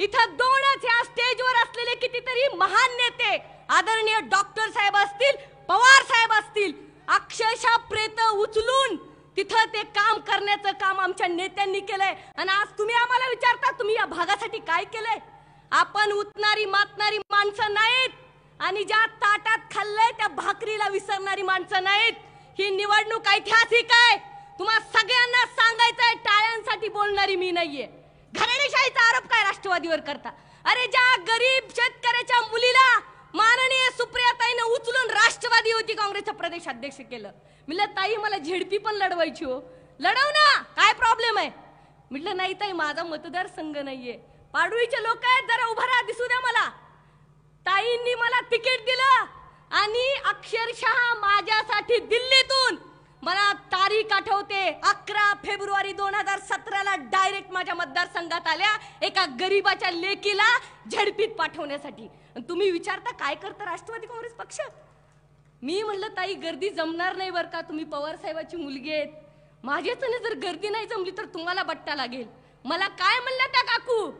इथं दोनच या स्टेजवर असलेले कितीतरी महान नेते आदरणीय डॉक्टर साहेब असतील पवार साहेब असतील अक्षरशः प्रेत उचलून तिथं ते काम करण्याचं काम आमच्या नेत्यांनी केलंय. आणि आज तुम्ही आम्हाला विचारता तुम्ही या भागासाठी काय केलंय? आपण उतणारी मातणारी माणसं नाहीत. आणि ज्या ताटात खाल्लंय त्या भाकरीला विसरणारी माणसं नाहीत. ही निवडणूक ऐतिहासिक आहे. तुम्हाला सगळ्यांना सांगायचंय टाळ्यांसाठी बोलणारी मी नाहीये. घराणेशाहीचा आरोप काय राष्ट्रवादीवर करता? अरे ज्या गरीब शेतकऱ्याच्या मुलीला माननीय सुप्रियाताईनं उचलून राष्ट्रवादी होती काँग्रेसचं प्रदेश अध्यक्ष केलं. म्हटलं ताई मला झेडपी पण लढवायची हो. लढव ना काय प्रॉब्लेम आहे? म्हटलं नाही ताई माझा मतदारसंघ नाहीये. पाडुळीचे लोक आहेत जरा उभा राहा दिसू द्या मला. ताईंनी मला तिकीट दिलं आणि अक्षरशः माझ्यासाठी दिल्लीतून आठवते अकरा फेब्रुवारी दोन हजार सतराला डायरेक्ट माझ्या मतदारसंघात आल्या एका गरीबाच्या लेकीला झडपीत पाठवण्यासाठी. तुम्ही विचारता काय करतं राष्ट्रवादी काँग्रेस पक्ष? मी म्हणलं ताई गर्दी जमणार नाही बरं का तुम्ही पवार साहेबाची मुलगी आहेत. माझ्याच जर गर्दी नाही जमली तर तुम्हाला बट्टा लागेल. मला काय म्हणलं त्या काकू?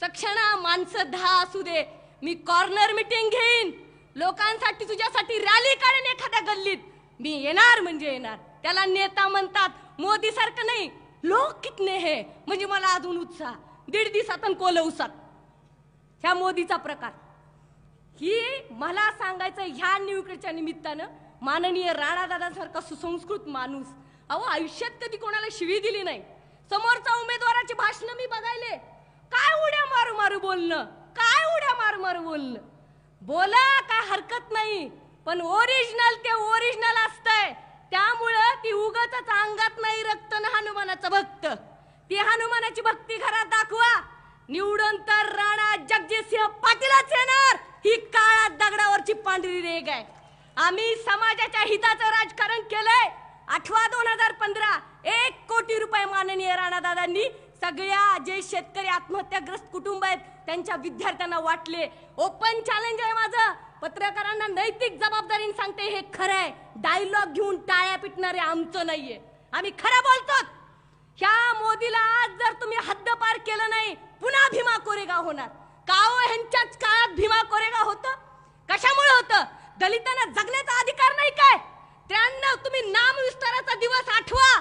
सक्षणा माणसं दहा असू दे मी कॉर्नर मिटिंग घेईन. लोकांसाठी तुझ्यासाठी रॅली काढेन एखाद्या गल्लीत. मी येणार म्हणजे येणार. त्याला नेता म्हणतात. मोदी सारखं नाही. लोक कितने हे? म्हणजे मला अजून उत्साह. दीड दिवसात आणि कोल उसात. ह्या मोदीचा प्रकार. ही मला सांगायचं ह्या निवडणुकीच्या निमित्तानं माननीय राणादादासारखा सुसंस्कृत माणूस. अहो आयुष्यात कधी कोणाला शिवी दिली नाही. समोरचा उमेदवाराची भाषण मी बघायले. काय उड्या मारू मारू बोलणं? काय उड्या मारू मारू बोलणं? बोला काय हरकत नाही. पण ओरिजिनल ते ओरिजिनल असतंय. त्यामुळं ती उगच अंगात नाही रक्त ना हनुमानाचं भक्त. ती हनुमानाची भक्ती घरात दाखवा. निवडून तर राणा जगजितसिंह पाटीलच येणार. ही काळा दगडावरची पांढरी रेग आहे. आम्ही समाजाच्या हिताचं राजकारण केलंय. आठवा दोन हजार पंधरा एक कोटी रुपये माननीय राणादादांनी सगळ्या जे शेतकरी आत्महत्याग्रस्त कुटुंब आहेत त्यांच्या विद्यार्थ्यांना वाटले. ओपन चॅलेंज आहे माझं. पत्रकारांना नैतिक जबाबदारीने सांगते हे खरं आहे. डायलॉग घेऊन टाळ्या पिटणारे आमचं नाहीये. आम्ही खरं बोलतो ह्या मोदीला आज जर तुम्ही हद्दपार केलं नाही पुन्हा भीमा कोरेगाव होणार. काओ ह्यांच्याच काळात भीमा कोरेगाव होतं? कशामुळे होतं? दलितांना जगण्याचा अधिकार नाही काय? त्र्याण्णव तुम्ही नाम विस्ताराचा दिवस आठवा.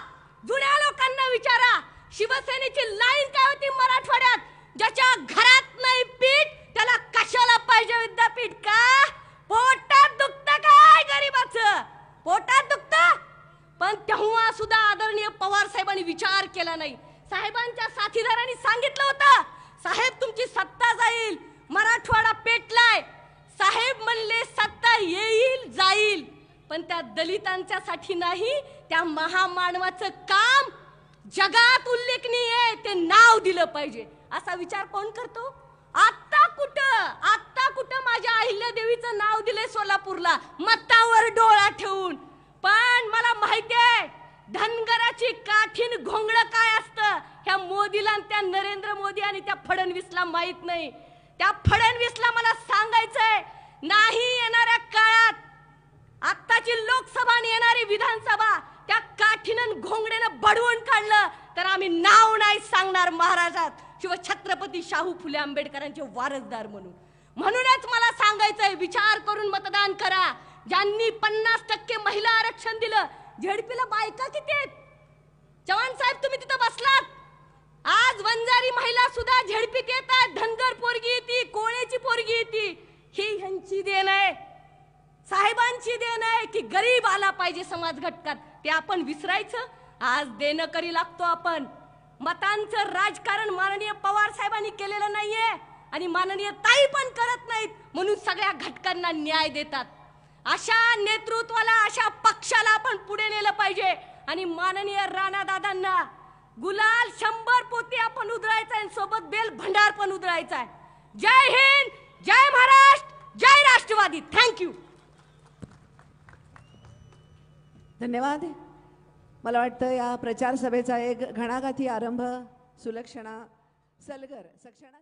शिवसेनेची लाईन काय होती मराठवाड्यात? ज्याच्या घरात नाही पीठ त्याला कशाला पाहिजे विद्यापीठ का? पोटात दुखत काय गरीबाचं? पोटात दुखत? पण तेव्हा सुद्धा आदरणीय पवार साहेबांनी विचार केला नाही. साहेबांच्या साथीदारांनी सांगितलं होतं साहेब तुमची सत्ता जाईल मराठवाडा पेटलाय. साहेब म्हणले सत्ता येईल जाईल. पण त्या दलितांच्या साठी नाही त्या महामानवाचं काम जगात उल्लेखनीय ते नाव दिलं पाहिजे. असा विचार कोण करतो? आता कुठं? आता कुठं माझ्या अहिल्या देवीचं नाव दिलंय सोलापूरला? मतावर डोळा ठेवून. पण मला माहितीये धनगराची काठीन घोंगड काय असतं? ह्या मोदीला त्या नरेंद्र मोदी आणि त्या फडणवीसला माहीत नाही. त्या फडणवीसला मला सांगायचंय नाही येणाऱ्या काळात आत्ताची लोकसभा आणि येणारी विधानसभा काठीनं घोंगड्यानं बडवून काढलं तर आम्ही नाव नाही सांगणार महाराजात. शिव छत्रपती शाहू फुले आंबेडकरांचे वारसदार म्हणून. म्हणूनच मला सांगायचंय विचार करून मतदान करा. ज्यांनी पन्नास टक्के महिला आरक्षण दिलं झेडपीला बायका किती आहेत? चव्हाण साहेब तुम्ही तिथं बसलात? आज वंजारी महिला सुद्धा झेडपीत येतात धनगर पोरगी येते कोळेची पोरगी येते. ही ह्यांची देण आहे. साहेबांची देण आहे की गरीब आला पाहिजे समाज घटकात. ते आपण विसरायचं? आज देणं करी लागतो आपण. मतांचं राजकारण माननीय पवार साहेबांनी केलेलं नाहीये आणि माननीय ताई पण करत नाहीत म्हणून सगळ्या घटकांना न्याय देतात. अशा नेतृत्वाला अशा पक्षाला आपण पुढे नेलं पाहिजे. आणि माननीय राणा दादांना गुलाल शंभर पोती आपण उधळायचा आहे सोबत बेल भंडार पण उधळायचा आहे. जय हिंद जय महाराष्ट्र जय राष्ट्रवादी. थँक्यू धन्यवाद. मला वाटतं या प्रचार सभेचा एक घणाघाती आरंभ सुलक्षणा सलगर सक्षणा